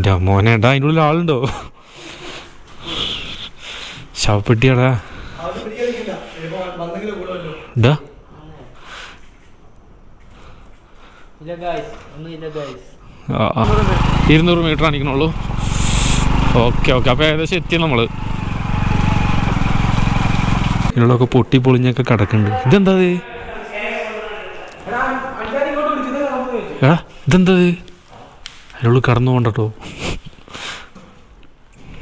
എന്റെ മോനെ എടാ അതിന്റെ ഉള്ളിൽ ആളുണ്ടോ? ശവപ്പെട്ടിയാടാ. ഡാ. ഇരുന്നൂറ് മീറ്റർ ആണിക്കണുള്ളൂ ഓക്കെ ഓക്കെ. അപ്പോൾ ഏകദേശം എത്തി നമ്മൾ ഇതിനുള്ളൊക്കെ പൊട്ടി പൊളിഞ്ഞൊക്കെ കിടക്കുന്നുണ്ട്. ഇതെന്താ ഇതെന്താ ഇത്? അതിനുള്ളിൽ കടന്നു പോകണ്ടോ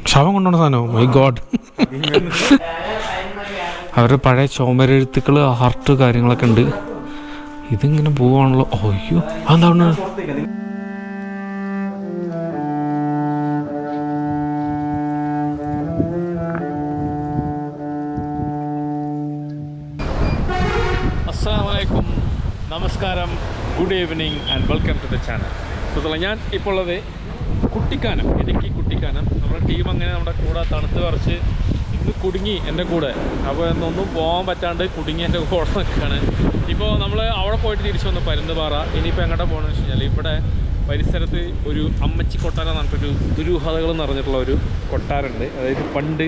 ശവം കൊണ്ടുപോണ സാധനം മൈ ഗോഡ് അവരുടെ പഴയ ചോമരെഴുത്തുക്കൾ ഹാർട്ട് കാര്യങ്ങളൊക്കെ ഉണ്ട്. ഇതിങ്ങനെ പോവാണല്ലോ. അയ്യോ. അതെന്താണ് അസ്സാമലൈക്കും നമസ്കാരം. Good evening and welcome to the channel സുഹൃത്തുക്കളെ ഞാൻ ഇപ്പോൾ ഉള്ളത് കുട്ടിക്കാനം ഇടുക്കി കുട്ടിക്കാനം. നമ്മുടെ ടീം അങ്ങനെ നമ്മുടെ കൂടെ തണുത്ത് പറിച്ച് ഇന്ന് കുടുങ്ങി എന്റെ കൂടെ. അപ്പോൾ എന്നൊന്നും പോകാൻ പറ്റാണ്ട് കുടുങ്ങി എന്റെ കൂടെ നിൽക്കുകയാണ്. ഇപ്പോൾ നമ്മൾ അവിടെ പോയിട്ട് തിരിച്ചു വന്നു പരുന്തുപാറ. ഇനിയിപ്പോൾ എങ്ങോട്ടാ പോകണമെന്ന് വെച്ച് കഴിഞ്ഞാൽ ഇവിടെ പരിസരത്ത് ഒരു അമ്മച്ചി കൊട്ടാരം എന്ന് പറഞ്ഞിട്ടൊരു ദുരൂഹതകൾ നിറഞ്ഞിട്ടുള്ള ഒരു കൊട്ടാരമുണ്ട്. അതായത് പണ്ട്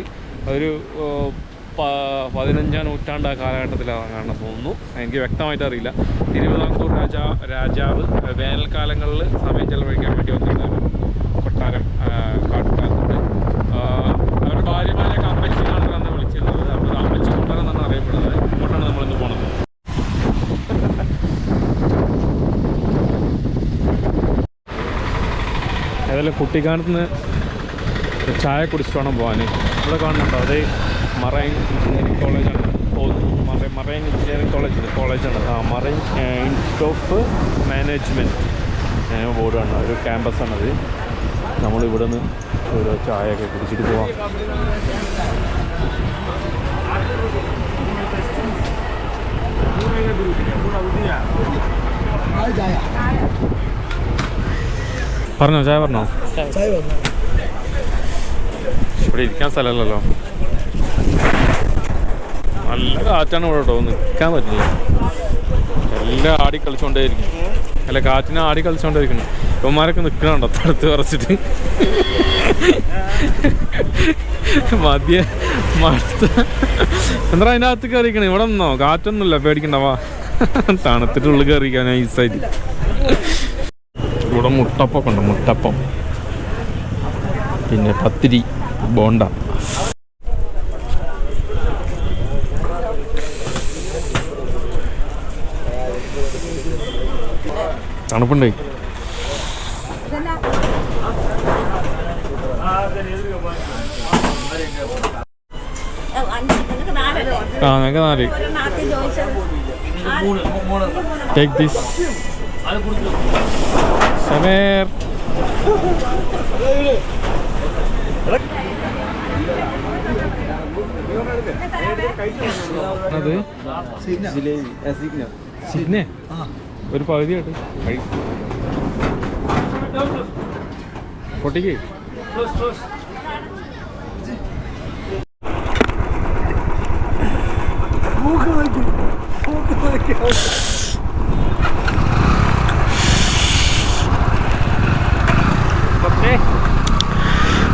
ഒരു പതിനഞ്ചാം നൂറ്റാണ്ട് ആ കാലഘട്ടത്തിലാണ് കാണാൻ തോന്നുന്നു. എനിക്ക് വ്യക്തമായിട്ട് അറിയില്ല. തിരുവിതാംകൂർ രാജാ രാജാവ് വേനൽക്കാലങ്ങളിൽ സമയം ചെലവഴിക്കാൻ വേണ്ടി വന്നിട്ടുണ്ടായിരുന്നു കൊട്ടാരം കാട്ടുകാരുണ്ട്. അവരുടെ ഭാര്യമാരെ കമ്പച്ചി അന്ന് വിളിച്ചിരുന്നത്. അപ്പോൾ അമ്മച്ചി കൊട്ടാരം എന്നാണ് അറിയപ്പെടുന്നത് അങ്ങോട്ടാണ് നമ്മളിന്ന് പോണത്. ഏതായാലും കുട്ടിക്കാനത്ത് നിന്ന് ചായ കുടിച്ചിട്ട് വേണം പോകാൻ ഇവിടെ കാണുന്നുണ്ടോ? അതേ marine engineering marine marine engineering college കോളേജാണ് ആ മറൈൻ ഇൻസ്റ്റിറ്റ്യൂട്ട് ഓഫ് മാനേജ്മെന്റ് ബോർഡാണ് ഒരു ക്യാമ്പസാണത് നമ്മളിവിടെ നിന്ന് ഓരോ ചായയൊക്കെ കുടിച്ചിട്ട് പോവാം. പറഞ്ഞോ ചായ പറഞ്ഞോ? ഇവിടെ ഇരിക്കാൻ സ്ഥലമല്ലല്ലോ. നല്ല കാറ്റാണ് ഇവിടെ കേട്ടോ. നിൽക്കാൻ പറ്റില്ല. എല്ലാം ആടി കളിച്ചോണ്ടേയിരിക്കും അല്ല കാറ്റിനെ ആടി കളിച്ചോണ്ടേയിരിക്കണം ഇവന്മാരൊക്കെ നിൽക്കണുണ്ടോ തടുത്ത് പറിച്ചിട്ട്. മതിയ മടുത്ത. എന്താ അതിനകത്ത് കയറിക്കണേ ഇവിടെ നിന്നോ? പേടിക്കണ്ടവാ വാ. തണുത്തിട്ടുള്ളിൽ കയറിക്കാൻ നൈസായിട്ട് ഇവിടെ മുട്ടപ്പൊക്കെ ഉണ്ട് മുട്ടപ്പം. പിന്നെ പത്തിരി ബോണ്ട. തണുപ്പുണ്ടേ. ആ ഞങ്ങൾക്ക് നാല്. Take this summer. അത്? സിഗ്നെ ഒരു പകുതിയായിട്ട് പൊട്ടിക്ക്.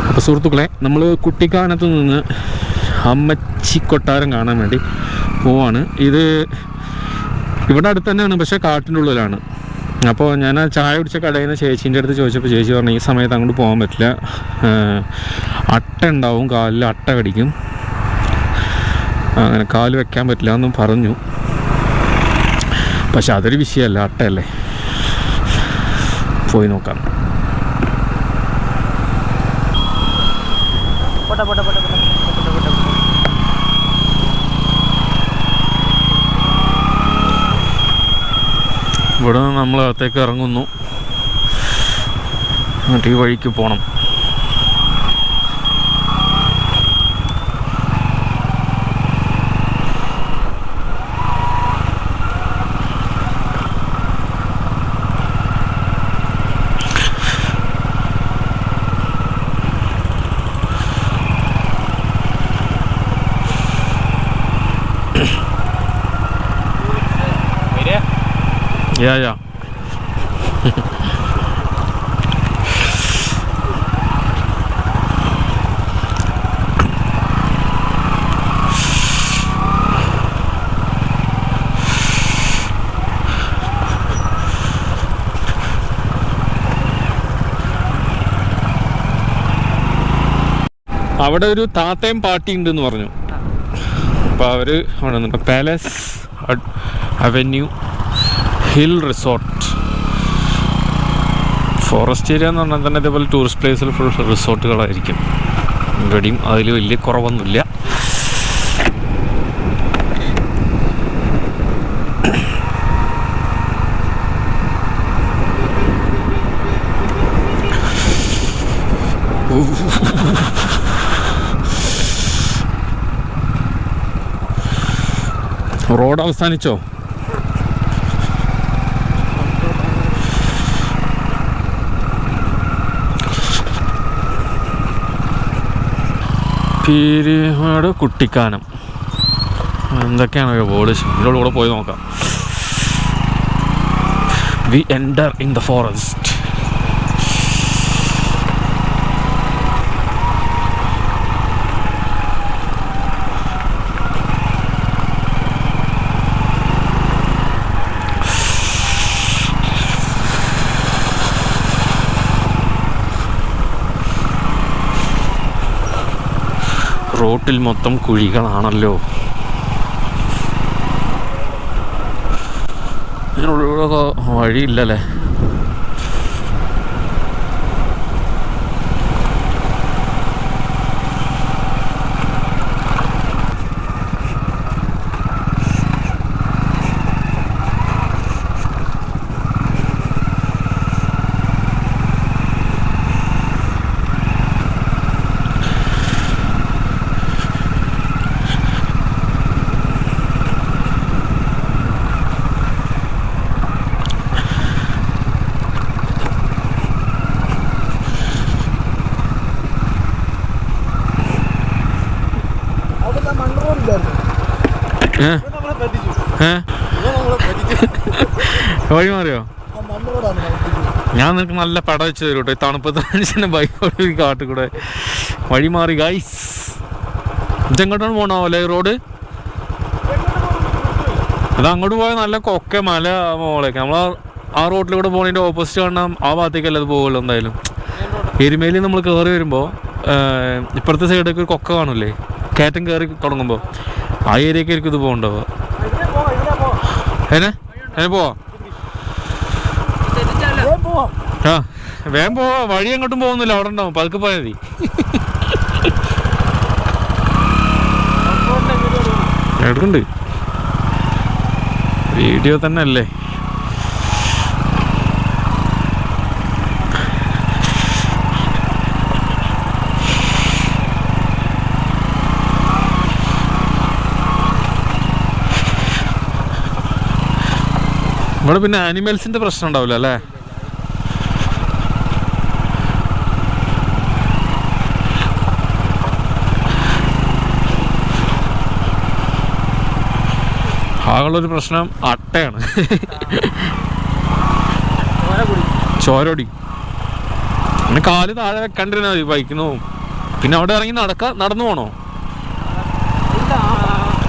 അപ്പോൾ സുഹൃത്തുക്കളെ നമ്മൾ കുട്ടിക്കാനത്ത് നിന്ന് അമ്മച്ചി കൊട്ടാരം കാണാൻ വേണ്ടി പോവാണ്. ഇത് ഇവിടെ അടുത്ത് തന്നെയാണ് പക്ഷേ കാട്ടിന്റെ ഉള്ളിലാണ്. അപ്പോൾ ഞാൻ ആ ചായ കുടിച്ച കടയിൽ നിന്ന് ചേച്ചീന്റെ അടുത്ത് ചോദിച്ചപ്പോൾ ചേച്ചി പറഞ്ഞു ഈ സമയത്ത് അങ്ങോട്ട് പോകാൻ പറ്റില്ല. അട്ട ഉണ്ടാവും കാലിൽ അട്ട കടിക്കും. അങ്ങനെ കാൽ വെക്കാൻ പറ്റില്ല എന്നും പറഞ്ഞു. പക്ഷെ അതൊരു വിഷയമല്ല അട്ടയല്ലേ? പോയി നോക്കാം പോട്ടെ പോട്ടെ പോട്ടെ പോട്ടെ പോട്ടെ പോട്ടെ പോട്ടെ ഇവിടെ നിന്ന് നമ്മൾ അകത്തേക്ക് ഇറങ്ങുന്നു. എന്നിട്ട് ഈ വഴിക്ക് പോകണം Ja, ja. അവിടെ ഒരു താത്തയും പാർട്ടി ഉണ്ടെന്ന് പറഞ്ഞു അപ്പോൾ അവർ palace avenue hill resort. Forest area എന്ന് പറഞ്ഞാൽ തന്നെ ഇതേപോലെ ടൂറിസ്റ്റ് പ്ലേസിൽ ഫുൾ റിസോർട്ടുകളായിരിക്കും. ഇവിടെയും അതിൽ വലിയ കുറവൊന്നുമില്ല. റോഡ് അവസാനിച്ചോ? പീരിമാട് കുട്ടിക്കാനം. എന്തൊക്കെയാണ് ബോർഡ് ഇതിന്റെ കൂടെ പോയി നോക്കാം. We enter in the forest റോട്ടിൽ മൊത്തം കുഴികളാണല്ലോ. ഇതിനുള്ള വഴിയില്ലല്ലേ അവിടെ മണ്ണ് റോഡില്ലായിരുന്നു ഏ ഇവൻ നമ്മളെ പറ്റിച്ചു ഏ ഇവൻ നമ്മളെ പറ്റിച്ചു വഴി മാറിയോ ഞാൻ നിനക്ക് നല്ല പട വെച്ച് തരും കേട്ടോ ഈ തണുപ്പത്ത് മനുഷ്യന്റെ ബൈക്കോട് കാട്ടിൽ കൂടെ. വഴി മാറി ഗൈസ് ഇതെങ്ങോട്ടാണ് പോണോ ഈ റോഡ് അത് അങ്ങോട്ട് പോയാൽ നല്ല കൊക്ക മല മോളേക്ക് നമ്മൾ ആ റോഡിലൂടെ പോകുന്നതിന്റെ ഓപ്പോസിറ്റ് കാണാം ആ ഭാഗത്തേക്കല്ല അത് പോകുമല്ലോ എന്തായാലും. എരുമേലി നമ്മൾ കയറി വരുമ്പോൾ ഇപ്പുറത്തെ സൈഡൊക്കെ ഒരു കൊക്ക കാണില്ലേ? കയറ്റം കയറി തുടങ്ങുമ്പോൾ ആ ഏരിയക്കായിരിക്കും ഇത് പോകണ്ടാവുക ഏനെ ഏനെ പോവാ. ആ വേഗം പോവാ. വഴി എങ്ങോട്ടും പോകുന്നില്ല. അവിടെ ഉണ്ടാവും. പതുക്കെ പോയാൽ മതി. എടുക്കണ്ട്. വീഡിയോ തന്നെ അല്ലേ ഇവിടെ പിന്നെ ആനിമൽസിന്റെ പ്രശ്നം ഉണ്ടാവില്ല അല്ലേ? ആകെയുള്ളൊരു പ്രശ്നം അട്ടയാണ്. ചോരോടി. പിന്നെ കാൽ താഴെ വെക്കണ്ടിരുന്ന മതി ബൈക്കിന് പോകും പിന്നെ അവിടെ ഇറങ്ങി നടക്ക നടന്നു പോണോ?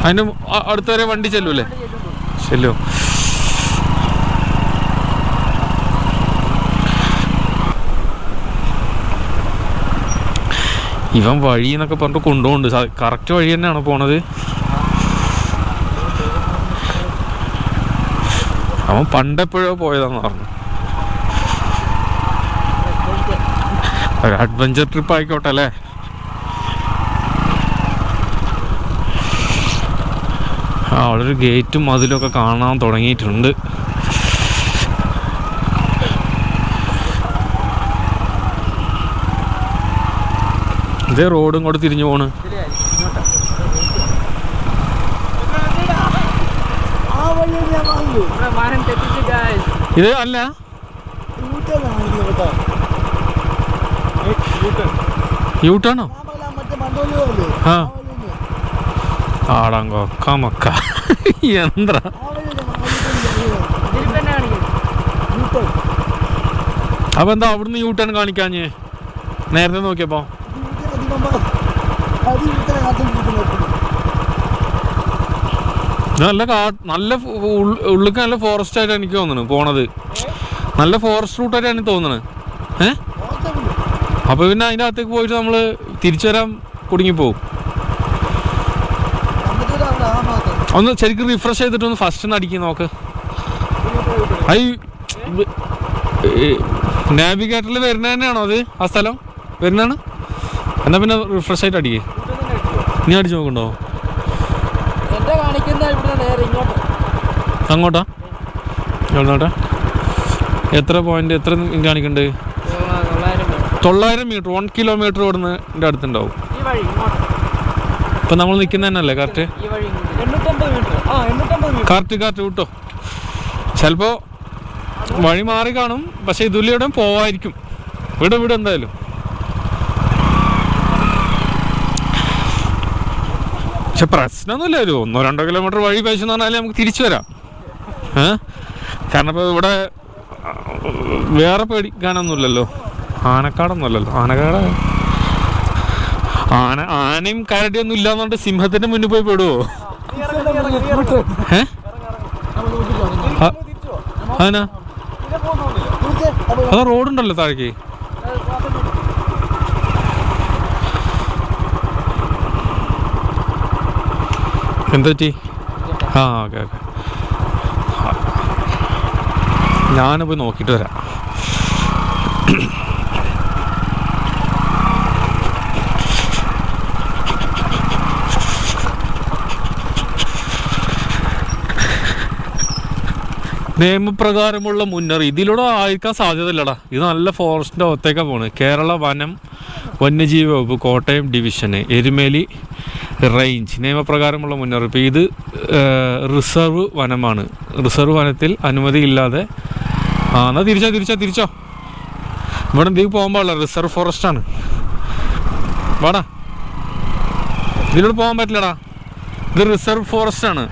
അതിന് അടുത്തവരെ അടുത്ത വരെ വണ്ടി ചെല്ലൂല്ലേ? ചെല്ലോ. ഇവൻ വഴി എന്നൊക്കെ പറഞ്ഞിട്ട് കൊണ്ടുപോകുന്നുണ്ട്. കറക്റ്റ് വഴി തന്നെയാണ് പോണത്? അവൻ പണ്ടെപ്പോഴോ പോയതാന്ന് പറഞ്ഞു. ഒരു അഡ്വഞ്ചർ ട്രിപ്പ് ആയിക്കോട്ടെ അല്ലേ? ആ അവിടെ ഒരു ഗേറ്റും മതിലൊക്കെ കാണാൻ തുടങ്ങിയിട്ടുണ്ട്. ഇതേ റോഡും കൂടെ തിരിഞ്ഞു പോണ്. ഇത് അല്ല. യൂട്ടാണോ? ഞാൻ പറയാം മറ്റേ മണ്ടോലിയല്ലേ ആ. ആ വഴിയല്ലേ ആടാങ്കോ കമക്ക. യന്ത്ര. അപ്പൊ എന്താ അവിടുന്ന് യൂട്ടേൺ കാണിക്കാഞ്ഞേ? നേരത്തെ നോക്കിയപ്പോ. നല്ല കാ നല്ല ഉള്ളിക്ക് നല്ല ഫോറസ്റ്റ് ആയിട്ട് എനിക്ക് തോന്നുന്നു പോണത്. നല്ല ഫോറസ്റ്റ് റൂട്ടായിട്ട് എനിക്ക് തോന്നുന്നത് ഏ? അപ്പൊ പിന്നെ അതിന്റെ അകത്തേക്ക് പോയിട്ട് നമ്മൾ തിരിച്ചു വരാൻ കുടുങ്ങിപ്പോവും. ഒന്ന് ശരിക്കും റിഫ്രഷ് ചെയ്തിട്ട് ഒന്ന് ഫസ്റ്റ് ഒന്ന് അടിക്കും നോക്ക്. ഐ നാവിഗേറ്ററിൽ വരുന്ന തന്നെയാണോ അത് ആ സ്ഥലം? വരുന്നതാണ്? എന്നാ പിന്നെ റിഫ്രഷ് ആയിട്ട് അടിക്കേ. നീ അടിച്ചു നോക്കണ്ടോ എന്റെ അങ്ങോട്ടാ? എവിടോട്ടാ എത്ര പോയിന്റ് എത്ര കാണിക്കണ്ട്? തൊള്ളായിരം മീറ്റർ വൺ കിലോമീറ്റർ ഇവിടുന്ന് എന്റെ അടുത്തുണ്ടാവും. ഇപ്പം നമ്മൾ നിൽക്കുന്ന തന്നെയല്ലേ കറക്റ്റ് കറക്റ്റ് കറക്റ്റ് വിട്ടോ. ചിലപ്പോൾ വഴി മാറി കാണും പക്ഷെ ഇതിലൂടെ പോവായിരിക്കും. ഇവിടെ ഇവിടെ എന്തായാലും. പക്ഷെ പ്രശ്നമൊന്നുമില്ല. ഒരു ഒന്നോ രണ്ടോ കിലോമീറ്റർ വഴി പേശെന്ന് പറഞ്ഞാൽ നമുക്ക് തിരിച്ചു വരാം. ഏഹ് കാരണം ഇപ്പോൾ ഇവിടെ വേറെ പേടിക്കാനൊന്നുമില്ലല്ലോ. ആനക്കാടൊന്നുമല്ലല്ലോ. ആനക്കാട് ആന ആനയും കരടിയൊന്നും ഇല്ലാന്നുകൊണ്ട് സിംഹത്തിന്റെ മുന്നിൽ പോയി പെടുവോ? ഏ? അതാ അതിനാ കുടിച്ചേ അപ്പോൾ അത് റോഡുണ്ടല്ലോ താഴേക്ക്. എന്താ പറ്റി? ആ ഓക്കെ ഓക്കെ. ഞാൻ പോയി നോക്കിയിട്ട് വരാം. നിയമപ്രകാരമുള്ള മുന്നറിയിപ്പ് ഇതിലൂടെ ആയിരിക്കാൻ സാധ്യതയില്ലടാ. ഇത് നല്ല ഫോറസ്റ്റിന്റെ അകത്തേക്കാണ് പോണ്. കേരള വനം വന്യജീവി വകുപ്പ് കോട്ടയം ഡിവിഷന് എരുമേലി റേഞ്ച് നിയമപ്രകാരമുള്ള മുന്നറിയിപ്പ്. ഇത് റിസർവ് വനമാണ്. റിസർവ് വനത്തിൽ അനുമതിയില്ലാതെ ആ എന്നാൽ തിരിച്ചോ തിരിച്ചോ തിരിച്ചോ. ഇവിടെ എന്തെങ്കിലും പോകാൻ പാടില്ല. റിസർവ് ഫോറസ്റ്റ് ആണ്. വാടാ. ഇതിലൂടെ പോകാൻ പറ്റില്ലടാ. ഇത് റിസർവ് ഫോറസ്റ്റ് ആണ്.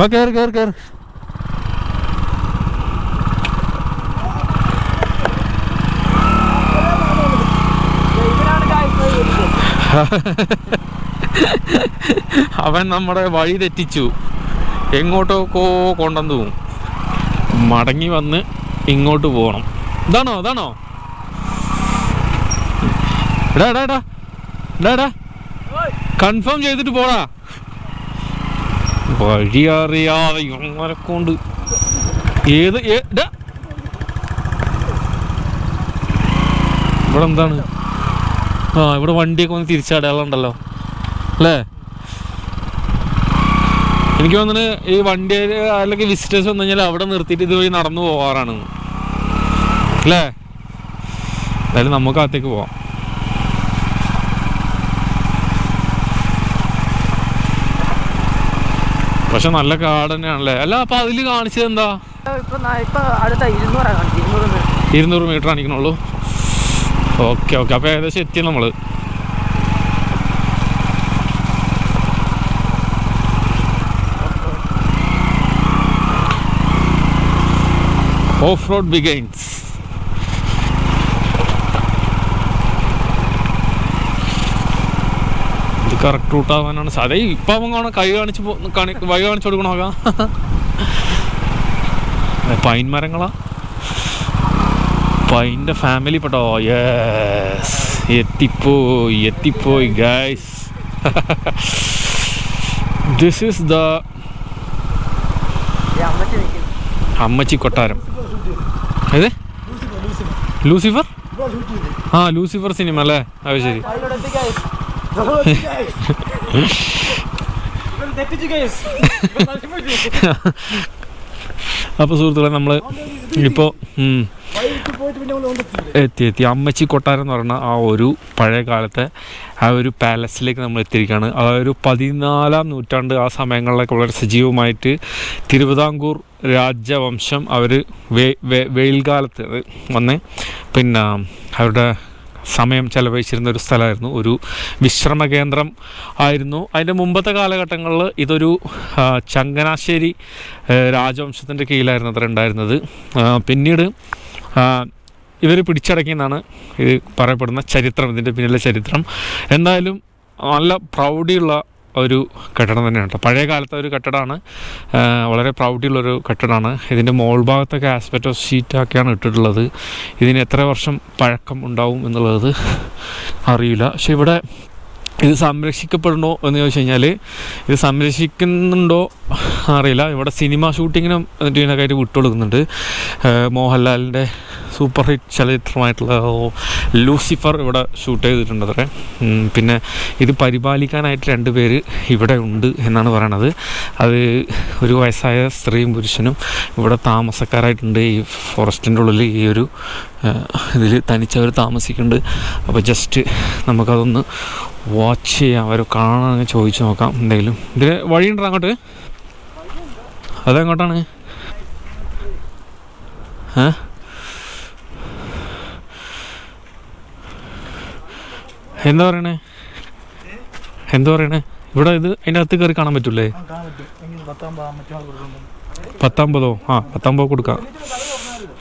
വാ കയറി കയറി കയറി അവൻ നമ്മുടെ വഴി തെറ്റിച്ചു. എങ്ങോട്ടൊക്കെ കൊണ്ടുവന്നു. പോവും മടങ്ങി വന്ന് ഇങ്ങോട്ട് പോകണം ഇതാണോ? എടാ കൺഫേം ചെയ്തിട്ട് പോടാ. വഴി അറിയാതെ കൊണ്ട് ഏത് ഇവിടെ എന്താണ് ആ ഇവിടെ വണ്ടിയൊക്കെ ഒന്ന് തിരിച്ചടയാളുണ്ടല്ലോ അല്ലേ? എനിക്ക് തോന്നുന്നു ഈ വണ്ടി അല്ലെങ്കിൽ വിസിറ്റേഴ്സ് വന്നു കഴിഞ്ഞാൽ അവിടെ നിർത്തിയിട്ട് ഇതുവഴി നടന്നു പോകാറാണ്. അല്ലേ? എന്തായാലും നമുക്ക് അകത്തേക്ക് പോവാം. പക്ഷെ നല്ല കാട് തന്നെയാണല്ലേ? അല്ല അപ്പൊ അതിൽ കാണിച്ചത് എന്താ? ഇരുന്നൂറാ മീറ്റർ. ഇരുന്നൂറ് മീറ്റർ കാണിക്കണുള്ളൂ. Okay okay. അപ്പോൾ ഏകദേശം എത്തി നമ്മൾ ഓഫ് റോഡ് ബിഗൈൻസ് ഇത് കറക്റ്റ് റൂട്ടാവാനാണ് സാധ്യത ഇപ്പം അവൻ കാണാൻ കൈ കാണിച്ച് വഴി കാണിച്ചു കൊടുക്കണോക്കാം പൈൻ പൈന്റെ ഫാമിലി പെട്ടോ? യെസ് എത്തിപ്പോയി എത്തിപ്പോയി ഗൈസ് ദിസ് ഈസ് ദ അമ്മച്ചി കൊട്ടാരം. ഏത്? ലൂസിഫർ ആ ലൂസിഫർ സിനിമ അല്ലേ? അത് ശരി. അപ്പൊ. അപ്പോൾ സുഹൃത്തുക്കളെ നമ്മൾ ഇപ്പോൾ എത്തി എത്തി. അമ്മച്ചി കൊട്ടാരം എന്ന് പറഞ്ഞ ആ ഒരു പഴയ കാലത്തെ ആ ഒരു പാലസിലേക്ക് നമ്മൾ എത്തിയിരിക്കുകയാണ്. ആ ഒരു പതിനാലാം നൂറ്റാണ്ട് ആ സമയങ്ങളിലൊക്കെ വളരെ സജീവമായിട്ട് തിരുവിതാംകൂർ രാജവംശം അവർ വെയിൽ കാലത്ത് വന്ന് പിന്നെ അവരുടെ സമയം ചെലവഴിച്ചിരുന്ന ഒരു സ്ഥലമായിരുന്നു. ഒരു വിശ്രമ കേന്ദ്രം ആയിരുന്നു. അതിന്റെ മുമ്പത്തെ കാലഘട്ടങ്ങളിൽ ഇതൊരു ചങ്ങനാശ്ശേരി രാജവംശത്തിന്റെ കീഴിലായിരുന്നു അത്ര ഉണ്ടായിരുന്നത്. പിന്നീട് ഇവർ പിടിച്ചടക്കിയെന്നാണ് ഇത് പറയപ്പെടുന്ന ചരിത്രം ഇതിന്റെ പിന്നിലെ ചരിത്രം. എന്തായാലും നല്ല പ്രൗഢിയുള്ള ഒരു കെട്ടിടം തന്നെയാണ് കേട്ടോ. പഴയ കാലത്തെ ഒരു കെട്ടിടമാണ് വളരെ പ്രൗഢിയുള്ളൊരു കെട്ടിടമാണ് ഇതിന്റെ മോൾ ഭാഗത്തൊക്കെ ആസ്പെക്റ്റ് ഓഫ് ഷീറ്റാക്കിയാണ് ഇട്ടിട്ടുള്ളത്. ഇതിന് എത്ര വർഷം പഴക്കം ഉണ്ടാവും എന്നുള്ളത് അറിയില്ല. പക്ഷെ ഇവിടെ ഇത് സംരക്ഷിക്കപ്പെടണോ എന്ന് ചോദിച്ചു കഴിഞ്ഞാൽ ഇത് സംരക്ഷിക്കുന്നുണ്ടോ അറിയില്ല. ഇവിടെ സിനിമ ഷൂട്ടിങ്ങിനും ഇതിനൊക്കെ ആയിട്ട് വിട്ടു കൊടുക്കുന്നുണ്ട്. മോഹൻലാലിന്റെ സൂപ്പർ ഹിറ്റ് ചലച്ചിത്രമായിട്ടുള്ള ലൂസിഫർ ഇവിടെ ഷൂട്ട് ചെയ്തിട്ടുണ്ട് അത്രേ. പിന്നെ ഇത് പരിപാലിക്കാനായിട്ട് രണ്ട് പേര് ഇവിടെ ഉണ്ട് എന്നാണ് പറയണത്. അത് ഒരു വയസ്സായ സ്ത്രീയും പുരുഷനും ഇവിടെ താമസക്കാരായിട്ടുണ്ട്. ഈ ഫോറസ്റ്റിന്റെ ഉള്ളിൽ ഈ ഒരു ഇതിൽ തനിച്ചവർ താമസിക്കുന്നുണ്ട്. അപ്പോൾ ജസ്റ്റ് നമുക്കതൊന്ന് വാച്ച് ചെയ്യാം. അവർ കാണാൻ ചോദിച്ചു നോക്കാം എന്തെങ്കിലും. ഇതിൽ വഴിയുണ്ടോ അങ്ങോട്ട്? അതെങ്ങോട്ടാണ്? ഏ? എന്താ പറയണേ? എന്താ പറയണേ? ഇവിടെ ഇത് അതിന്റെ അകത്ത് കയറി കാണാൻ പറ്റൂലേ പത്താമ്പതോ ആ പത്താമ്പതോ കൊടുക്കാം.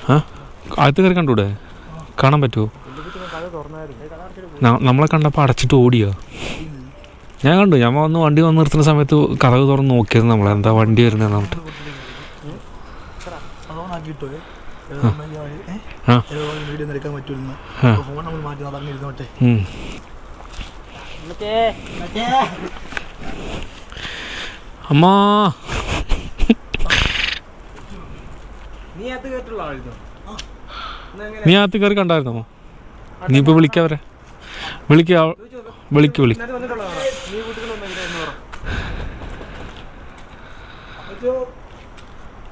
ആ അകത്ത് കയറി കണ്ടൂടെ? കാണാൻ പറ്റുമോ നമ്മളെ കണ്ടപ്പോൾ അടച്ചിട്ട് ഓടിയോ? ഞാൻ കണ്ടു. ഞാൻ വന്ന് വണ്ടി വന്ന് നിർത്തുന്ന സമയത്ത് കഥവ് തുറന്ന് നോക്കിയത് നമ്മളെ. എന്താ വണ്ടി ഇരുന്നോട്ടെ ഉം. അമ്മാ. നീ അത് നീ അകത്ത് കയറി കണ്ടായിരുന്നോ? നീ ഇപ്പൊ വിളിക്കാവരെ വിളിക്കുക വിളിക്ക് വിളി.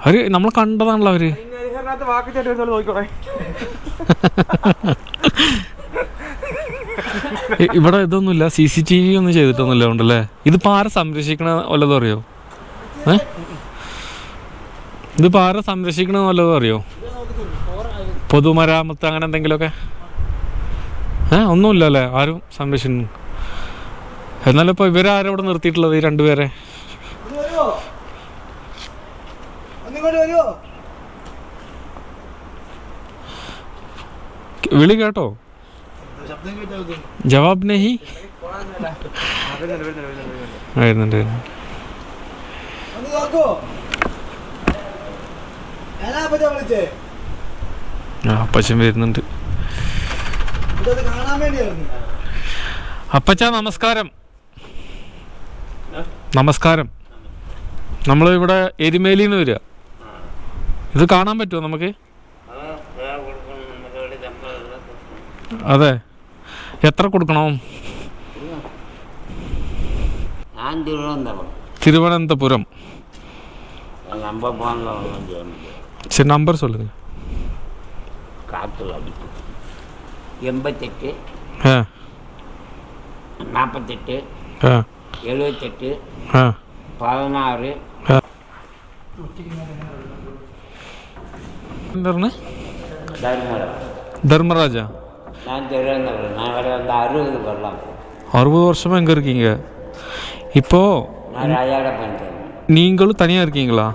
അവർ നമ്മൾ കണ്ടതാണല്ലോ അവർ. ഇവിടെ ഇതൊന്നുമില്ല സി സി ടി വി ഒന്നും ചെയ്തിട്ടൊന്നുമില്ല ഉണ്ടല്ലേ ഇതിപ്പോ ആരെ സംരക്ഷിക്കണ വല്ലതും അറിയോ? ഏ? ഇതിപ്പോ ആരെ സംരക്ഷിക്കണ വല്ലതും അറിയോ? പൊതുമരാമത്ത് അങ്ങനെ എന്തെങ്കിലുമൊക്കെ? ഏ ഒന്നുമില്ല അല്ലേ ആരും സംരക്ഷിക്കുന്നു എന്നാലും ഇപ്പൊ ഇവരാരും ഇവിടെ നിർത്തിയിട്ടുള്ളത് ഈ രണ്ടുപേരെ? വിളി കേട്ടോ. ജവാബ് നെഹി അപ്പച്ചൻ വരുന്നുണ്ട്. അപ്പച്ച നമസ്കാരം നമസ്കാരം നമ്മൾ ഇവിടെ എരുമേലിന്ന് വരിക ഇത് കാണാൻ പറ്റുമോ നമുക്ക് അതെ എത്ര കൊടുക്കണം ഞാൻ തിരുവനന്തപുരം തിരുവനന്തപുരം நம்ப போன ஒன்றும் செய்ய முடியாது சரி நம்பர் சொல்லுங்க காற்று அடிக்கும் எண்பத்தெட்டு நாற்பத்தெட்டு எழுபத்தெட்டு பதினாறு. தர்மராஜா. நான் திருவனந்தபுரம் நான் வேறு வந்து அறுபது வரலாம் அறுபது வருஷமாக இங்கே இருக்கீங்க? இப்போது ராஜாட பண்ணுறேன் நீங்களும் தனியாக இருக்கீங்களா?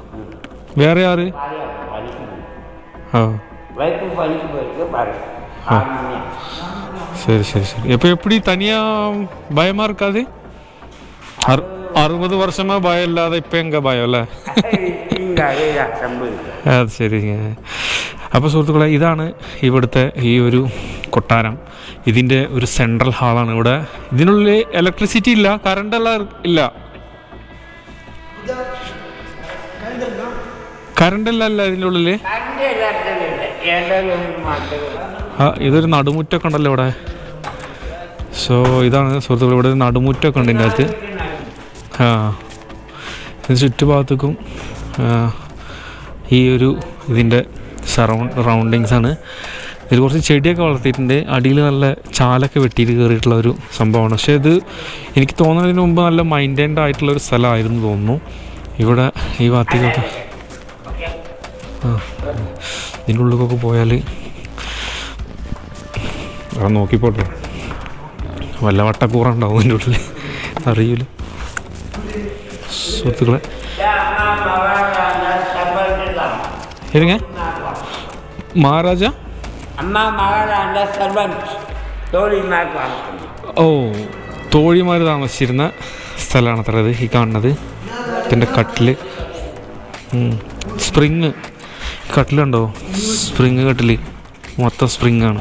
வேறு யார்? ஆ. வைப்பு சரி சரி சரி. எப்போ எப்படி? தனியாக பயமாக இருக்காது? அறு அறுபது வருஷமாக பயம் இல்லாத இப்போ எங்கே பயம் இல்லை? അത് ശരിയാ അപ്പോൾ സുഹൃത്തുക്കളെ ഇതാണ് ഇവിടുത്തെ ഈ ഒരു കൊട്ടാരം. ഇതിന്റെ ഒരു സെൻട്രൽ ഹാളാണ് ഇവിടെ. ഇതിനുള്ളിൽ ഇലക്ട്രിസിറ്റി ഇല്ല കറണ്ട് എല്ലാം ഇല്ല. കറണ്ട് എല്ലാം ഇല്ല ഇതിന്റെ ഉള്ളിൽ ഇതൊരു നടുമുറ്റൊക്കെ ഉണ്ടല്ലോ ഇവിടെ. സോ ഇതാണ് സുഹൃത്തുക്കൾ ഇവിടെ ഒരു നടുമുറ്റൊക്കെ ഉണ്ട് ഇതിന്റെ അകത്ത് ആ ഇതിന് ചുറ്റുഭാഗത്തേക്കും ഈ ഒരു ഇതിന്റെ സറൗണ്ട് റൗണ്ടിങ്സ് ആണ്. ഇതിൽ കുറച്ച് ചെടിയൊക്കെ വളർത്തിയിട്ടുണ്ട്. അടിയിൽ നല്ല ചാലൊക്കെ വെട്ടിയിട്ട് കയറിയിട്ടുള്ള ഒരു സംഭവമാണ്. പക്ഷേ ഇത് എനിക്ക് തോന്നുന്നതിന് മുമ്പ് നല്ല മൈന്റൈൻഡ് ആയിട്ടുള്ള ഒരു സ്ഥലമായിരുന്നു തോന്നുന്നു. ഇവിടെ ഈ ഭാഗത്തേക്കൊക്കെ ആ ഇതിന്റെ ഉള്ളിലേക്കൊക്കെ പോയാൽ അവിടെ നോക്കിപ്പോട്ടെ. വല്ല വട്ടക്കൂറ ഉണ്ടാവും എന്റെ ഉള്ളിൽ. അറിയില്ല സുഹൃത്തുക്കളെ. എരുങ്ങ മഹാരാജ? ഓ തോഴിമാർ താമസിച്ചിരുന്ന സ്ഥലമാണ് അത്ര ഈ കാണുന്നത്. ഇതിന്റെ കട്ടിൽ സ്പ്രിങ്. കട്ടിലുണ്ടോ? സ്പ്രിങ് കട്ടിൽ മൊത്തം സ്പ്രിങ്ങാണ്.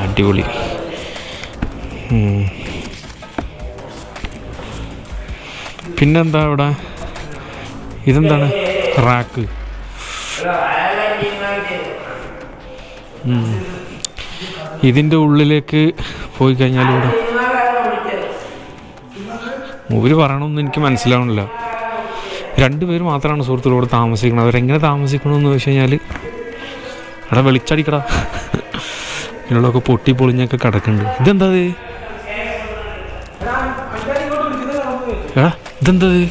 അടിപൊളി. പിന്നെന്താ ഇവിടെ ഇതെന്താണ്? റാക്ക് ഇതിന്റെ ഉള്ളിലേക്ക് പോയി കഴിഞ്ഞാൽ ഇവിടെ മൂവര് പറയണമെന്ന് എനിക്ക് മനസ്സിലാവണില്ല. രണ്ടുപേർ മാത്രമാണ് സുഹൃത്തുക്കൾ ഇവിടെ താമസിക്കുന്നത്. അവരെങ്ങനെ താമസിക്കണമെന്ന് വെച്ച് കഴിഞ്ഞാൽ എടാ വെളിച്ചടിക്കടാ. ഇതിനുള്ളതൊക്കെ പൊട്ടി പൊളിഞ്ഞൊക്കെ കിടക്കുന്നുണ്ട്. ഇതെന്താ ഇത് എടാ ഇതെന്താ ഇത്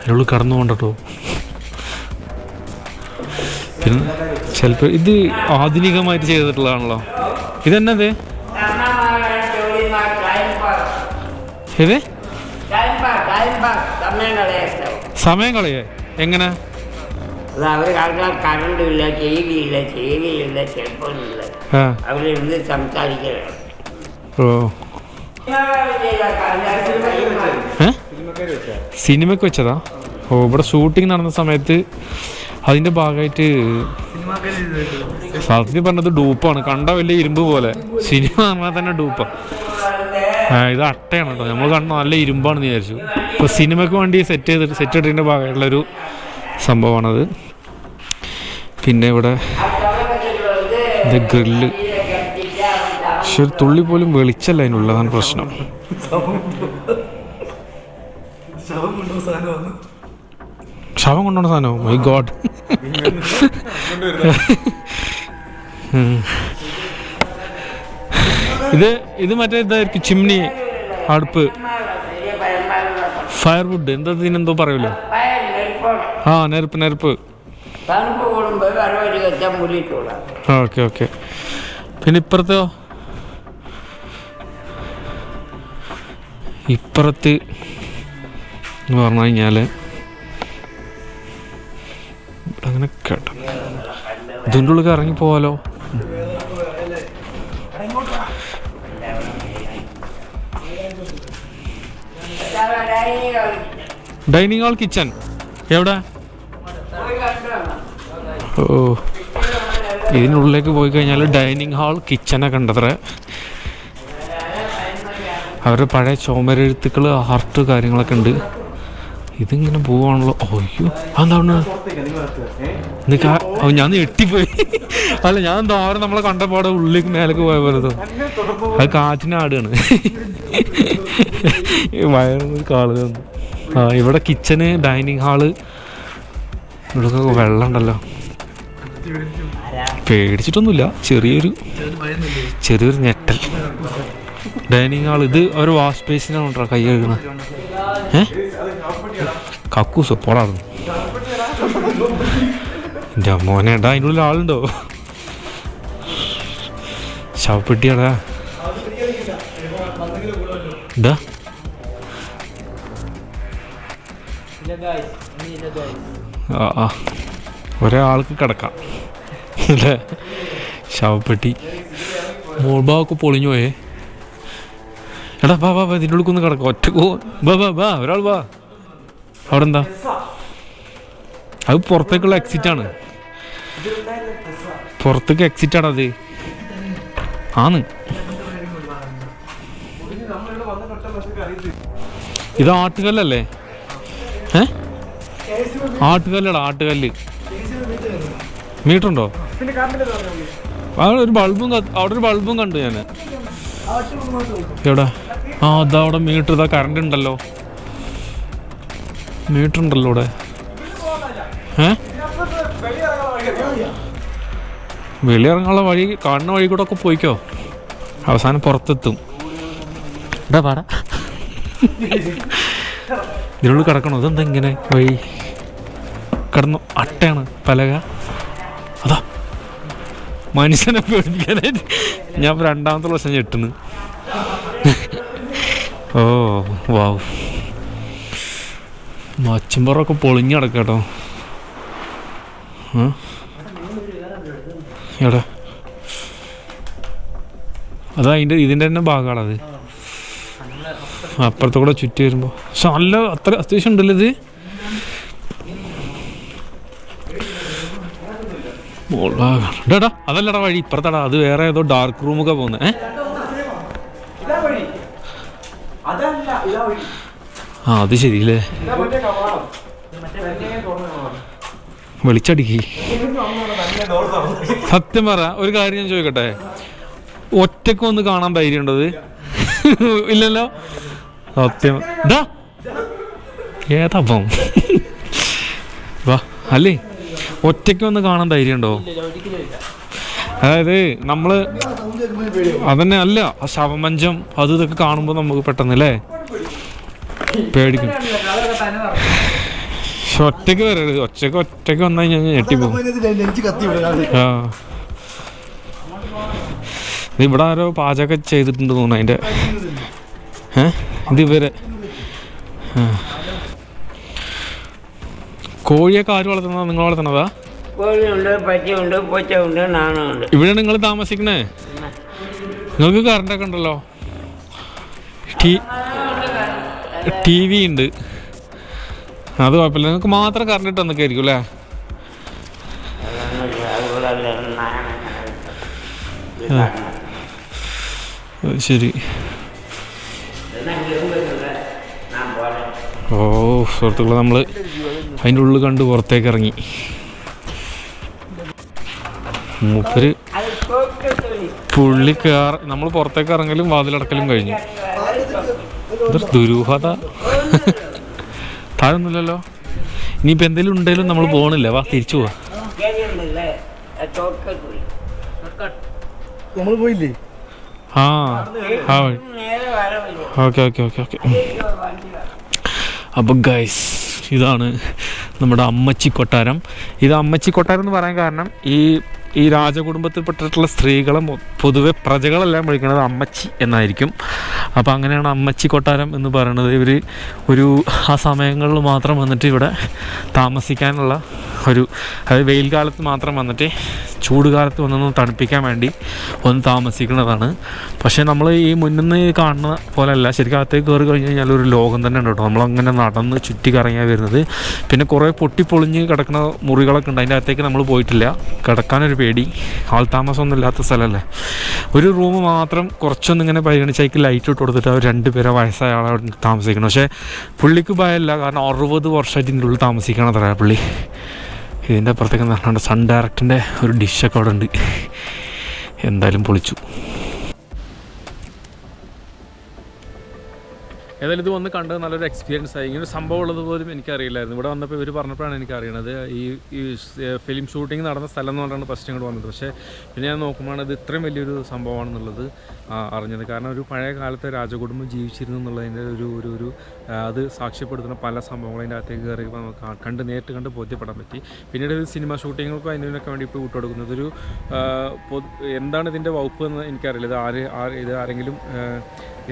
അതിനുള്ളിൽ കടന്നു പോകണ്ടോ പിന്നെ ചിലപ്പോൾ ഇത് ആധുനികമായിട്ട് ചെയ്തിട്ടുള്ളതാണല്ലോ. ഇതെന്നത്? ഏത്? സമയം കളയേ. എങ്ങനെ? അത് അവർ ആൾക്കാർ കറണ്ട് ഇല്ല ടി വി ഇല്ല ടി വി ഇല്ല സെൽഫോൺ ഇല്ല ആ അവരിരുന്ന് സംസാരിക്കണം ഓ ഏ? സിനിമയ്ക്ക് വെച്ചതാ. ഓ ഇവിടെ ഷൂട്ടിംഗ് നടന്ന സമയത്ത് അതിന്റെ ഭാഗമായിട്ട് സത്യം പറഞ്ഞത് ഡൂപ്പാണ്. കണ്ട വലിയ ഇരുമ്പ് പോലെ. സിനിമ പറഞ്ഞാൽ തന്നെ ഡൂപ്പാ. ആ ഇത് അട്ടയാണ് കേട്ടോ നമ്മൾ കണ്ട നല്ല ഇരുമ്പാണെന്ന് വിചാരിച്ചു. ഇപ്പോൾ സിനിമയ്ക്ക് വേണ്ടി സെറ്റ് ചെയ്തിട്ട് സെറ്റ് ഇട്ടതിന്റെ ഭാഗമായിട്ടുള്ളൊരു സംഭവമാണത്. പിന്നെ ഇവിടെ ഇത് ഗ്രില്ല്. പക്ഷെ ഒരു തുള്ളി പോലും വെളിച്ചല്ല അതിനുള്ളതാണ് പ്രശ്നം. ശവം കൊണ്ടുവന്ന സാധനം മൈ ഗോഡ് ഇത് ഇത് മറ്റേ ഇതായിരിക്കും ചിമ്നി അടുപ്പ്. ഫയർവുഡ് എന്താ ഇതിനെന്തോ പറയൂലോ? ആ നെരുപ്പ് നെരുപ്പ്. Okay okay. പിന്നെ ഇപ്പുറത്തോ? ഇപ്പുറത്ത് എന്ന് പറഞ്ഞു കഴിഞ്ഞാൽ അങ്ങനെ കേട്ടോ. ഇതിന്റെ ഉള്ളിൽ ഇറങ്ങി പോവാലോ? ഡൈനിങ് ഹാൾ കിച്ചൺ എവിടെ? ഓ. ഇതിനുള്ളിലേക്ക് പോയി കഴിഞ്ഞാൽ ഡൈനിങ് ഹാൾ കിച്ചനെ ഉണ്ടത്രേ അവരുടെ പഴയ ചോമരെഴുത്തുക്കൾ ആർട്ട് കാര്യങ്ങളൊക്കെ ഉണ്ട്. ഇതിങ്ങനെ പോവാണല്ലോ. അയ്യോ അതാണ് നിക്കാ ഓ ഞാൻ ഞെട്ടിപ്പോയി. അല്ല ഞാൻ എന്താ ആരും നമ്മളെ കണ്ടപ്പാടെ ഉള്ളിലേക്ക് മേലേക്ക് പോയ പോലെ. അത് കാറ്റിന് ആടുകയാണ് വയറിന് കാളുക ആ ഇവിടെ കിച്ചന് ഡൈനിങ് ഹാൾ ഇവിടെ വെള്ളം ഉണ്ടല്ലോ. പേടിച്ചിട്ടൊന്നുമില്ല. ചെറിയൊരു ചെറിയൊരു ഞെട്ടൽ. ഡൈനിങ് ഹാൾ ഇത് ഒരു വാഷ് ബേസിനാണ് കൈ കഴുകുന്നത്. ഏ? കക്കൂസ് പോടാറുന്നു എന്റെ മോനെ ഏട്ടാ അതിന്റെ ഉള്ളിൽ ആളുണ്ടോ? ശവപ്പെട്ടിയാടാ. എന്താ? ആ ഒരാൾക്ക് കിടക്കാം. അല്ലേ? ശവപ്പെട്ടി. മോൾബാവൊക്കെ പൊളിഞ്ഞു പോയേ. എടാ ബാ ബാ ഇതിന്റെ ഉള്ളിൽ ഒന്ന് കിടക്കാം. ഒറ്റ ബാ ബാ ബാ ഒരാൾ വാ. അവിടെ എന്താ അത് പുറത്തേക്കുള്ള എക്സിറ്റ് ആണ്. പുറത്തേക്ക് എക്സിറ്റ് ആണ് അത്. ആന്ന് ഇത് ആട്ടുകല്ലല്ലേ? ഏ? ആട്ടുകല്ലടാ ആട്ടുകല്ല്. മീറ്റർ ഉണ്ടോ അവിടെ ഒരു ബൾബും അവിടെ ഒരു ബൾബും കണ്ടു ഞാൻ എവിടെ? ആ അതാ അവിടെ മീറ്റർ ഇതാ കറണ്ട് ഉണ്ടല്ലോ. മീറ്റർ ഉണ്ടല്ലോ ഇവിടെ ഏ? വെളിയിറങ്ങാനുള്ള വഴി കാണുന്ന വഴി കൂടെ ഒക്കെ പോയിക്കോ. അവസാനം പുറത്തെത്തും. ഇടാ പാടാ ഇതിനുള്ളിൽ കിടക്കണോ? ഇതെന്താ ഇങ്ങനെ? വഴി കിടന്നു. അട്ടയാണ് പലക. അതാ. മനുഷ്യനെ പേടിക്കാനായിട്ട് ഞാൻ രണ്ടാമത്തെ പ്രാവശ്യം ഞെട്ടുന്നു. ഓ വാവ് മച്ചുംപുറമൊക്കെ പൊളിഞ്ഞ് കിടക്കട്ടോ. എടാ അതാ അതിന്റെ ഇതിന്റെ തന്നെ ഭാഗമാണത് അപ്പുറത്ത് കൂടെ ചുറ്റി വരുമ്പോൾ പക്ഷെ നല്ല അത്ര അത്യാവശ്യം ഉണ്ടല്ലോ ഇത്. ടാ ഡാ, അതല്ലടാ വഴി ഇപ്പുറത്തടാ. അത് വേറെ ഏതോ ഡാർക്ക് റൂമൊക്കെ പോകുന്നത് ഏ? ആ അത് ശരിയല്ലേ? വെളിച്ചടിക്ക്. സത്യം പറ ഒരു കാര്യം ഞാൻ ചോദിക്കട്ടെ? ഒറ്റയ്ക്ക് വന്ന് കാണാൻ ധൈര്യമുണ്ടത്? ഇല്ലല്ലോ? സത്യം. ഇതാ ഏതപ്പം വാ അല്ലേ? ഒറ്റയ്ക്ക് വന്ന് കാണാൻ ധൈര്യമുണ്ടോ? അതായത് നമ്മൾ അതന്നെ അല്ല ആ ശവമഞ്ചം അത് ഇതൊക്കെ കാണുമ്പോൾ നമുക്ക് പെട്ടെന്ന് അല്ലേ പേടിക്കും. പക്ഷെ ഒറ്റയ്ക്ക് വരരുത്. ഒറ്റയ്ക്ക് ഒറ്റയ്ക്ക് വന്നു കഴിഞ്ഞാൽ ഞെട്ടിപ്പോകും ലെഞ്ച് കത്തി ആ. ഇവിടെ ആരോ പാചകം ചെയ്തിട്ടുണ്ട് തോന്നുന്നു അതിന്റെ ഏഹ് ഇതിവരെ. കോഴിയൊക്കെ ആര് വളർത്തുന്നതാ? നിങ്ങൾ വളർത്തുന്നതാ? കോഴിയുണ്ട് പച്ചയുണ്ട് പൂച്ചയുണ്ട് നാണമുണ്ട് ഇവിടെ നിങ്ങൾ താമസിക്കണേ നിങ്ങൾക്ക് കറണ്ടൊക്കെ ഉണ്ടല്ലോ. ടി ടി വി ഉണ്ട്. അത് കുഴപ്പമില്ല. നിങ്ങൾക്ക് മാത്രം കറണ്ട് ഇട്ട് എന്നൊക്കെ ആയിരിക്കും അല്ലേ? ശരി. ഓ സുഹൃത്തുക്കളെ നമ്മൾ അതിന്റെ ഉള്ളിൽ കണ്ട് പുറത്തേക്ക് ഇറങ്ങി. മൂപ്പര് പുള്ളി കയറി നമ്മൾ പുറത്തേക്ക് ഇറങ്ങലും വാതിലടക്കലും കഴിഞ്ഞു. ദുരൂഹത. താഴൊന്നുമില്ലല്ലോ ഇനിയിപ്പോൾ എന്തെങ്കിലും ഉണ്ടെങ്കിലും നമ്മൾ പോകണില്ല വാ തിരിച്ചു പോവാ നമ്മൾ പോയില്ലേ? ആ ആ ഓക്കെ ഓക്കെ ഓക്കെ ഓക്കെ. അപ്പം ഗൈസ് ഇതാണ് നമ്മുടെ അമ്മച്ചി കൊട്ടാരം ഇത് അമ്മച്ചി കൊട്ടാരം എന്ന് പറയാൻ കാരണം ഈ ഈ രാജകുടുംബത്തിൽപ്പെട്ടിട്ടുള്ള സ്ത്രീകളെ പൊതുവെ പ്രജകളെല്ലാം വിളിക്കുന്നത് അമ്മച്ചി എന്നായിരിക്കും. അപ്പോൾ അങ്ങനെയാണ് അമ്മച്ചി കൊട്ടാരം എന്ന് പറയുന്നത്. ഇവർ ഒരു ആ സമയങ്ങളിൽ മാത്രം വന്നിട്ട് ഇവിടെ താമസിക്കാനുള്ള ഒരു അതായത് വെയിൽ കാലത്ത് മാത്രം വന്നിട്ട് ചൂട് കാലത്ത് വന്നൊന്ന് തണുപ്പിക്കാൻ വേണ്ടി ഒന്ന് താമസിക്കുന്നതാണ്. പക്ഷേ നമ്മൾ ഈ മുന്നിൽ നിന്ന് കാണുന്ന പോലെയല്ല ശരിക്കും അകത്തേക്ക് കയറി കഴിഞ്ഞ് കഴിഞ്ഞാൽ ഒരു ലോകം തന്നെ ഉണ്ട് കേട്ടോ. നമ്മളങ്ങനെ നടന്ന് ചുറ്റി കറങ്ങിയാൽ വരുന്നത്. പിന്നെ കുറേ പൊട്ടിപ്പൊളിഞ്ഞ് കിടക്കുന്ന മുറികളൊക്കെ ഉണ്ട്. അതിന്റെ അകത്തേക്ക് നമ്മൾ പോയിട്ടില്ല. കിടക്കാനൊരു പേടി. ആൾ താമസമൊന്നും ഇല്ലാത്ത സ്ഥലമല്ലേ? ഒരു റൂം മാത്രം കുറച്ചൊന്നും ഇങ്ങനെ പരിഗണിച്ച് അതിക്ക് ലൈറ്റ് ഇട്ട് കൊടുത്തിട്ട് അവർ രണ്ടുപേരെ വയസ്സായ ആളെ താമസിക്കണം പക്ഷേ പുള്ളിക്ക് ഭയമില്ല. കാരണം അറുപത് വർഷമായിട്ട് ഇതിന്റെ ഉള്ളിൽ താമസിക്കണത്ര പുള്ളി. ഇതിന്റെ അപ്പുറത്തേക്ക് പറഞ്ഞാണ്ട് സൺ ഡയറക്റ്റിന്റെ ഒരു ഡിഷൊക്കെ അവിടെ ഉണ്ട്. എന്തായാലും പൊളിച്ചു. ഏതായാലും ഇത് വന്ന് കണ്ടത് നല്ലൊരു എക്സ്പീരിയൻസ് ആയി. ഇങ്ങനെ സംഭവം ഉള്ളത് പോലും എനിക്കറിയില്ലായിരുന്നു. ഇവിടെ വന്നപ്പോൾ ഇവർ പറഞ്ഞപ്പോഴാണ് എനിക്ക് അറിയണത് ഈ ഈ ഫിലിം ഷൂട്ടിംഗ് നടന്ന സ്ഥലം എന്ന് പറഞ്ഞാണ് ഫസ്റ്റ് ഇങ്ങോട്ട് വന്നത്. പക്ഷേ പിന്നെ ഞാൻ നോക്കുമ്പോൾ ഇത് ഇത്രയും വലിയൊരു സംഭവമാണെന്നുള്ളത് അറിഞ്ഞത്. കാരണം ഒരു പഴയ കാലത്തെ രാജകുടുംബം ജീവിച്ചിരുന്നു എന്നുള്ളതിന്റെ ഒരു ഒരു ഒരു അത് സാക്ഷ്യപ്പെടുത്തുന്ന പല സംഭവങ്ങളും അതിന്റെ അകത്തേക്ക് കയറി നമുക്ക് കണ്ട് നേരിട്ട് കണ്ട് ബോധ്യപ്പെടാൻ പറ്റി. പിന്നീട് ഒരു സിനിമ ഷൂട്ടിങ്ങുകൾക്കും അതിനൊക്കെ വേണ്ടി ഇപ്പോൾ വിട്ടുകൊടുക്കുന്നത്. ഒരു എന്താണ് ഇതിന്റെ വകുപ്പ് എന്ന് എനിക്കറിയില്ല. ഇത് ആര് ആര് ഇത് ആരെങ്കിലും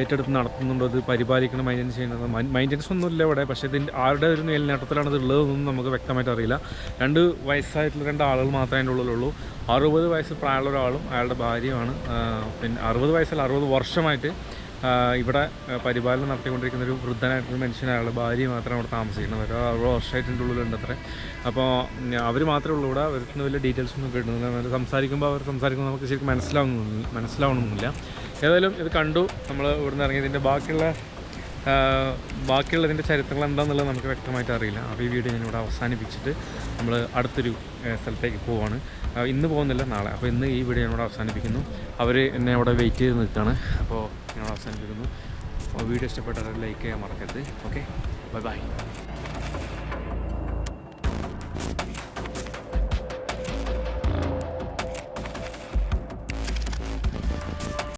ഏറ്റെടുത്ത് നടത്തുന്നുണ്ടോ? ഇത് പരിപാലിക്കണം മെയിന്റെനൻസ് ചെയ്യുന്നത് മെയിന്റെനൻസ് ഒന്നുമില്ല ഇവിടെ. പക്ഷേ ഇതിന്റെ ആരുടെ ഒരു മേൽനേട്ടത്തിലാണ് ഇത് ഉള്ളതെന്നൊന്നും നമുക്ക് വ്യക്തമായിട്ട് അറിയില്ല. രണ്ട് വയസ്സായിട്ടുള്ള രണ്ട് ആളുകൾ മാത്രമേ അതിന്റെ ഉള്ളിലുള്ളൂ. അറുപത് വയസ്സ് പ്രായമുള്ള ഒരാളും അയാളുടെ ഭാര്യയുമാണ്. പിന്നെ അറുപത് വയസ്സല്ല അറുപത് വർഷമായിട്ട് ഇവിടെ പരിപാലനം നടത്തിക്കൊണ്ടിരിക്കുന്ന ഒരു വൃദ്ധനായിട്ടൊരു മനുഷ്യൻ അയാളുടെ ഭാര്യ മാത്രമേ അവിടെ താമസിക്കുന്നത്. ഒരു അറുപത് വർഷമായിട്ട് എന്റെ ഉള്ളിലുണ്ട് അത്ര. അപ്പോൾ അവർ മാത്രമേ ഉള്ളൂ ഇവിടെ. അവർക്ക് വലിയ ഡീറ്റെയിൽസ് ഒന്നും കിട്ടുന്നില്ല. അവർ സംസാരിക്കുമ്പോൾ അവർ സംസാരിക്കുമ്പോൾ നമുക്ക് ശരിക്കും മനസ്സിലാവുന്നില്ല മനസ്സിലാവണമെന്നില്ല. ഏതായാലും ഇത് കണ്ടു. നമ്മൾ ഇവിടുന്ന് ഇറങ്ങി ഇതിന്റെ ബാക്കിയുള്ള ബാക്കിയുള്ള ബാക്കിയുള്ളതിന്റെ ചരിത്രങ്ങൾ എന്താണെന്നുള്ളത് നമുക്ക് വ്യക്തമായിട്ട് അറിയില്ല. അപ്പോൾ ഈ വീഡിയോ ഞാനിവിടെ അവസാനിപ്പിച്ചിട്ട് നമ്മൾ അടുത്തൊരു സ്ഥലത്തേക്ക് പോവാണ്. ഇന്ന് പോകുന്നില്ല നാളെ. അപ്പോൾ ഇന്ന് ഈ വീഡിയോ ഞാനിവിടെ അവസാനിപ്പിക്കുന്നു. അവർ എന്നെ അവിടെ വെയിറ്റ് ചെയ്ത് നിൽക്കുകയാണ് അപ്പോൾ ഞാൻ അവസാനിപ്പിക്കുന്നു. വീഡിയോ ഇഷ്ടപ്പെട്ടാൽ ലൈക്ക് ചെയ്യാൻ മറക്കരുത്. ഓക്കെ? Bye bye.